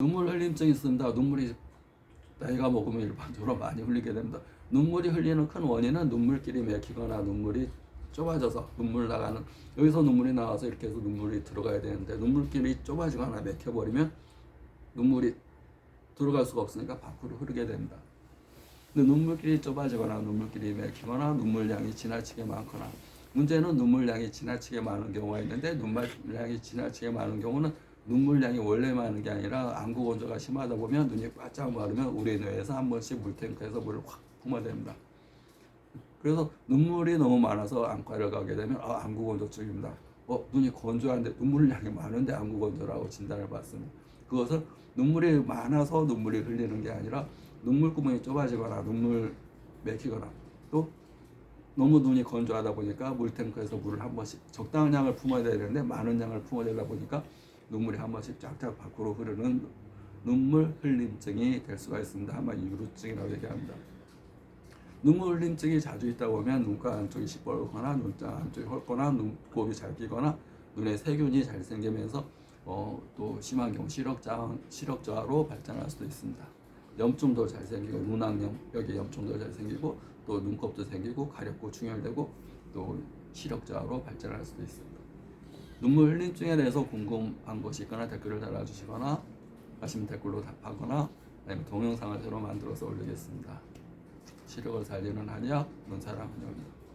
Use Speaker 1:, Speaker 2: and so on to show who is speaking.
Speaker 1: 눈물 흘림증이 있습니다. 눈물이 나이가 먹으면 일반적으로 많이 흘리게 됩니다. 눈물이 흘리는 큰 원인은 눈물길이 막히거나 눈물이 좁아져서 눈물 나가는 여기서 눈물이 나와서 이렇게 해서 눈물이 들어가야 되는데 눈물길이 좁아지거나 막혀버리면 눈물이 들어갈 수가 없으니까 밖으로 흐르게 됩니다. 근데 눈물길이 좁아지거나 눈물길이 막히거나 눈물량이 지나치게 많거나 문제는 눈물량이 지나치게 많은 경우가 있는데 눈물량이 지나치게 많은 경우는 눈물량이 원래 많은 게 아니라 안구 건조가 심하다 보면 눈이 바짝 마르면 우리 뇌에서 한 번씩 물탱크에서 물을 확 뿜어댑니다. 그래서 눈물이 너무 많아서 안과를 가게 되면 아, 안구 건조증입니다. 어, 눈이 건조한데 눈물량이 많은데 안구 건조라고 진단을 받습니다. 그것은 눈물이 많아서 눈물이 흘리는 게 아니라 눈물 구멍이 좁아지거나 눈물 맥히거나 또 너무 눈이 건조하다 보니까 물탱크에서 물을 한 번씩 적당한 양을 품어야 되는데 많은 양을 품어내다 보니까 눈물이 한 번씩 쫙쫙 밖으로 흐르는 눈물 흘림증이 될 수가 있습니다. 한번 유루증이라고 얘기합니다. 눈물 흘림증이 자주 있다 보면 눈가 안쪽이 시뻘거나 눈가 안쪽이 헐거나 눈곱이 잘 끼거나 눈에 세균이 잘 생기면서 어, 또 심한 경우 시력자 시력저하로 발전할 수도 있습니다. 염증도 잘 생기고 눈왕염 여기 염증도 잘 생기고 또 눈곱도 생기고 가렵고 충혈되고 또 시력저하로 발전할 수도 있습니다. 눈물 흘림증에 대해서 궁금한 것이 있거나 댓글을 달아주시거나 하시면 댓글로 답하거나 아니면 동영상을 새로 만들어서 올리겠습니다. 시력을 살리는 한약 눈사람 한약입니다.